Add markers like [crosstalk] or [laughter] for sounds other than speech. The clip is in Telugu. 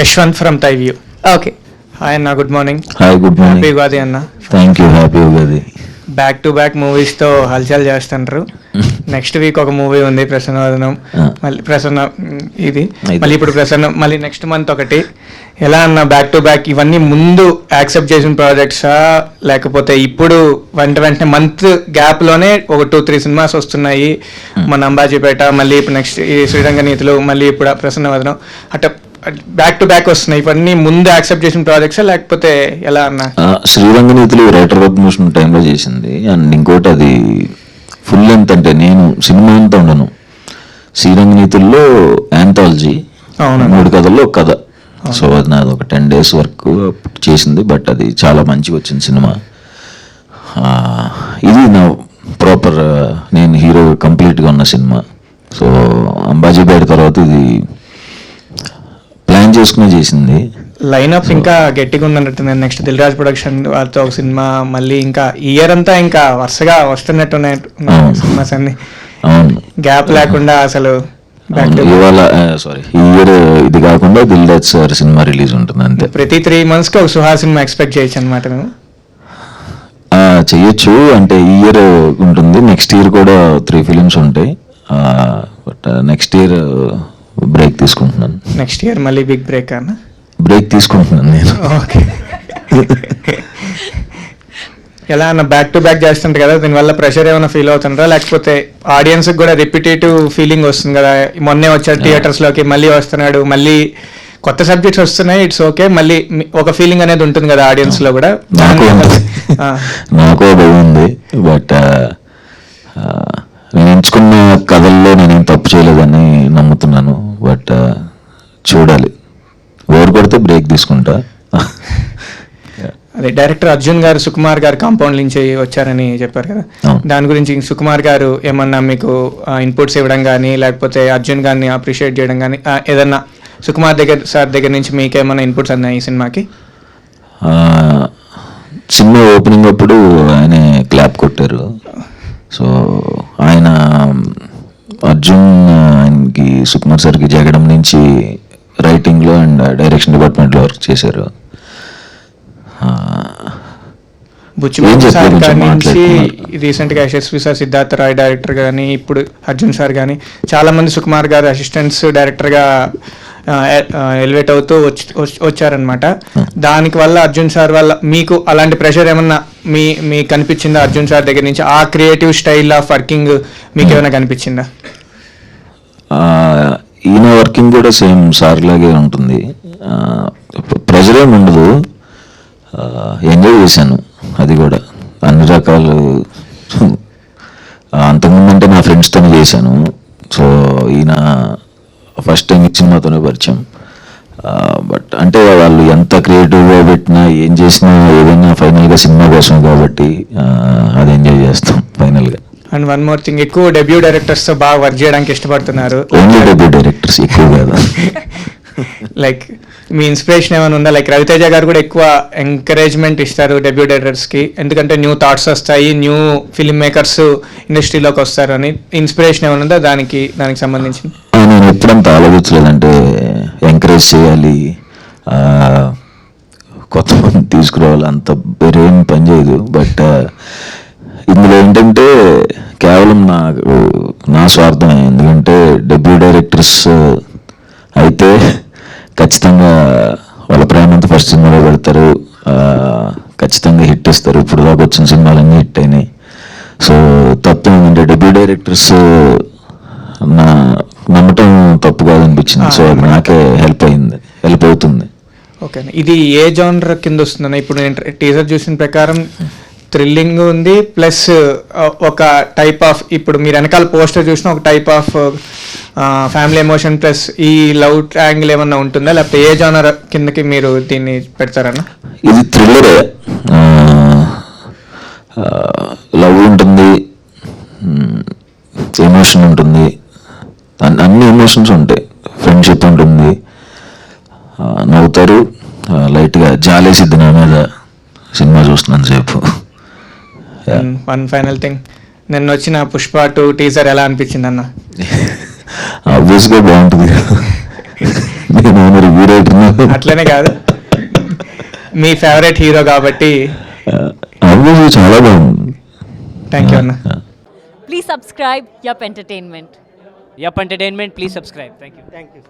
Yashwant from view okay hi అన్న good morning hi good happy morning Ugadi అన్న. Thank you happy Ugadi back to back మూవీస్తో హల్చల్ చేస్తుంటారు నెక్స్ట్ వీక్ ఒక మూవీ ఉంది ప్రసన్నవదనం. మళ్ళీ ప్రసన్న ఇది. మళ్ళీ ఇప్పుడు ప్రసన్న మళ్ళీ నెక్స్ట్ మంత్ ఒకటి. ఎలా అన్న బ్యాక్ టు బ్యాక్ ఇవన్నీ ముందు యాక్సెప్ట్ చేసిన ప్రాజెక్ట్సా లేకపోతే ఇప్పుడు వెంట వెంటనే మంత్ గ్యాప్లోనే ఒక టూ త్రీ సినిమాస్ వస్తున్నాయి. మన అంబాజీపేట మళ్ళీ ఇప్పుడు నెక్స్ట్ ఈ శ్రీరంగ నీతులు మళ్ళీ ఇప్పుడు ప్రసన్నవదనం. అట్లా బ్యాక్ టు బ్యాక్ వస్తున్నాయి. ఇవన్నీ ముందు యాక్సెప్ట్ చేసిన ప్రాజెక్ట్సా లేకపోతే ఎలా అన్న? ఆ, శ్రీరంగనీతులు రైటర్ పద్మభూషణ్ టైంలో చేసింది. అండ్ ఇంకోటి అది ఫుల్ లెంత్ అంటే నేను సినిమా అంతా ఉండను. శ్రీరంగనీతుల్లో యాంథాలజీ. మూడు కథల్లో ఒక కథ. సో అది నాది ఒక టెన్ డేస్ వరకు చేసింది బట్ అది చాలా మంచిగా వచ్చింది సినిమా. ఇది నా ప్రాపర్ నేను హీరో కంప్లీట్గా ఉన్న సినిమా. సో అంబాజీపేట తర్వాత ఇది చేసుకునే చేసింది. లైనప్ ఇంకా గట్టిగా ఉందన్నట్టుంది నెక్స్ట్ దిల్ రాజ్ ప్రొడక్షన్ వాళ్ళతో ఒక సినిమా మళ్ళీ ఇంకా ఇయర్ అంతా ఇంకా వరుసగా వస్తున్నట్టున్నాయి అవును. సినిమాస్ అన్ని. గ్యాప్ లేకుండా అసలు ఇవాళ సారీ ఈ ఇయర్ ఇది కాకుండా దిల్ రాజ్ సార్ సినిమా రిలీజ్ ఉంటుంది అంతే. ప్రతి త్రీ మంత్స్కి ఒక సుహా సినిమా ఎక్స్పెక్ట్ చేయొచ్చు అనమాట ఆ, చెయ్యొచ్చు అంటే ఈ ఇయర్ ఉంటుంది నెక్స్ట్ ఇయర్ కూడా త్రీ ఫిలిమ్స్ ఉంటాయి. బట్ నెక్స్ట్ ఇయర్ బ్రేక్ తీసుకుంటున్నాను. నెక్స్ట్ ఇయర్ మళ్ళీ బిగ్ బ్రేక్ అన్న? బ్రేక్ తీసుకుంటున్నాను నేను. ఓకే ఎలా అన్న బ్యాక్ టు బ్యాక్ చేస్తుంటారు కదా దీనివల్ల ప్రెషర్ ఏమైనా ఫీల్ అవుతుంటారా లేకపోతే ఆడియన్స్ కూడా రిపిటేటివ్ ఫీలింగ్ వస్తుంది కదా. మొన్నే వచ్చాడు థియేటర్స్లోకి మళ్ళీ వస్తున్నాడు మళ్ళీ కొత్త సబ్జెక్ట్స్ వస్తున్నాయి ఇట్స్ ఓకే మళ్ళీ ఒక ఫీలింగ్ అనేది ఉంటుంది కదా ఆడియన్స్లో కూడా. నాకు ఉంది. బట్ నేను ఎంచుకున్న కథల్లో నేనేం తప్పు చేయలేదని నమ్ముతున్నాను బట్ చూడాలి. ఓవర్ కొడితే బ్రేక్ తీసుకుంటా. అదే డైరెక్టర్ అర్జున్ గారు సుకుమార్ గారు కాంపౌండ్ నుంచి వచ్చారని చెప్పారు కదా. దాని గురించి సుకుమార్ గారు ఏమన్నా మీకు ఇన్పుట్స్ ఇవ్వడం కానీ లేకపోతే అర్జున్ గారిని అప్రిషియేట్ చేయడం కానీ ఏదన్నా సుకుమార్ దగ్గర సార్ దగ్గర నుంచి మీకు ఏమన్నా ఇన్పుట్స్ అన్నాయి ఈ సినిమాకి? సినిమా ఓపెనింగ్ అప్పుడు ఆయన క్లాప్ కొట్టారు. సో ఆయన అర్జున్ ఆయనకి సుకుమార్ సార్కి జగడం నుంచి రైటింగ్లో అండ్ డైరెక్షన్ డిపార్ట్మెంట్లో వర్క్ చేశారు. ఆ, ఏం బుచ్చిబాబు చెప్పారు సార్ కొంచెం గారి నుంచి మాట్లాడుతున్నారు. రీసెంట్గా యశస్వి సార్ సిద్ధార్థ రాయ్ డైరెక్టర్ కానీ ఇప్పుడు అర్జున్ సార్ కానీ చాలా మంది సుకుమార్ గారు అసిస్టెంట్స్ డైరెక్టర్గా ఎలివేట్ అవుతూ వచ్చి వచ్చి- వచ్చారనమాట దానికి వల్ల అర్జున్ సార్ వల్ల మీకు అలాంటి ప్రెషర్ ఏమన్నా మీ మీకు కనిపించిందా అర్జున్ సార్ దగ్గర నుంచి? ఆ క్రియేటివ్ స్టైల్ ఆఫ్ వర్కింగ్ మీకు ఏమైనా కనిపించిందా? వర్కింగ్ కూడా సేమ్ సార్ లాగే ఉంటుంది. ప్రెజర్ ఏమి ఉండదు ఎంజాయ్ చేశాను అది కూడా. అన్ని రకాలు. ఆ, అంతకుముందు అంటే నా ఫ్రెండ్స్తోనే చేశాను. సో ఈయన ఫస్ట్ టైం ఈ సినిమాతోనే పరిచయం. బట్ అంటే వాళ్ళు ఎంత క్రియేటివ్గా పెట్టినా ఏం చేసినా ఏదైనా ఫైనల్గా సినిమా కోసం కాబట్టి అది ఎంజాయ్ చేస్తాం. అండ్ వన్ మోర్ థింగ్ ఎక్కువ డెబ్యూ డైరెక్టర్స్తో బాగా వర్క్ చేయడానికి ఇష్టపడుతున్నారు. డైరెక్టర్స్ లైక్ [laughs] మీ ఇన్స్పిరేషన్ ఏమైనా ఉందా? లైక్ రవితేజ గారు కూడా ఎక్కువ ఎంకరేజ్మెంట్ ఇస్తారు డెబ్యూ డైరెక్టర్స్కి. ఎందుకంటే న్యూ థాట్స్ వస్తాయి న్యూ ఫిల్మ్ మేకర్స్ ఇండస్ట్రీలోకి వస్తారు అని. ఇన్స్పిరేషన్ ఏమైనా ఉందా దానికి దానికి సంబంధించి నేను ఎప్పుడంత ఆలోచించలేదంటే ఎంకరేజ్ చేయాలి కొత్త మంది తీసుకురావాలి అంత వేరేం పని చేయదు. బట్ ఇందులో ఏంటంటే కేవలం నాకు నా స్వార్థమే. ఎందుకంటే డెబ్యూ డైరెక్టర్స్ అయితే ఖచ్చితంగా వాళ్ళ ప్రేమ అంతా ఫస్ట్ సినిమాలో పెడతారు. ఖచ్చితంగా హిట్ ఇస్తారు. ఇప్పుడు దాకా వచ్చిన సినిమాలన్నీ హిట్ అయినాయి. సో తప్పు ఏంటంటే డెబ్యూ డైరెక్టర్స్ నా నమ్మటం తప్పు కాదనిపించింది. సో అది నాకే హెల్ప్ అయింది. హెల్ప్ అవుతుంది. ఓకే. ఇది ఏ జానర్ కింద వస్తుందన్న? ఇప్పుడు నేను టీజర్ చూసిన ప్రకారం థ్రిల్లింగ్ ఉంది ప్లస్ ఒక టైప్ ఆఫ్ ఇప్పుడు మీరు వెనకాల పోస్టర్ చూసిన ఒక type of family emotion plus ఈ లవ్ యాంగిల్ ఏమన్నా ఉంటుందా? లేకపోతే ఏ జానర్ కిందకి మీరు దీన్ని పెడతారన్న? ఇది థ్రిల్లరే. లవ్ ఉంటుంది ఎమోషన్ ఉంటుంది అన్ని- అన్ని ఎమోషన్స్ ఉంటాయి. ఫ్రెండ్షిప్ ఉంటుంది నవ్వుతారు లైట్గా జాలేసిద్ది నా మీద. సినిమా చూస్తున్నాను సేపు వన్ ఫైనల్ థింగ్ నిన్న వచ్చిన పుష్ప టూ టీజర్ ఎలా అనిపించింది అన్న ఆబ్వియస్గా [laughs] బాగుంటుంది. [laughs] నేను రివ్యూ రైటర్ అట్లనే కాదు. మీ ఫేవరెట్ హీరో కాబట్టి. ఆల్వేస్ చాలా బాగుంది. థ్యాంక్ యూ అన్న. Please subscribe Yup Entertainment. Yup Entertainment, please subscribe. Thank you. Thank you.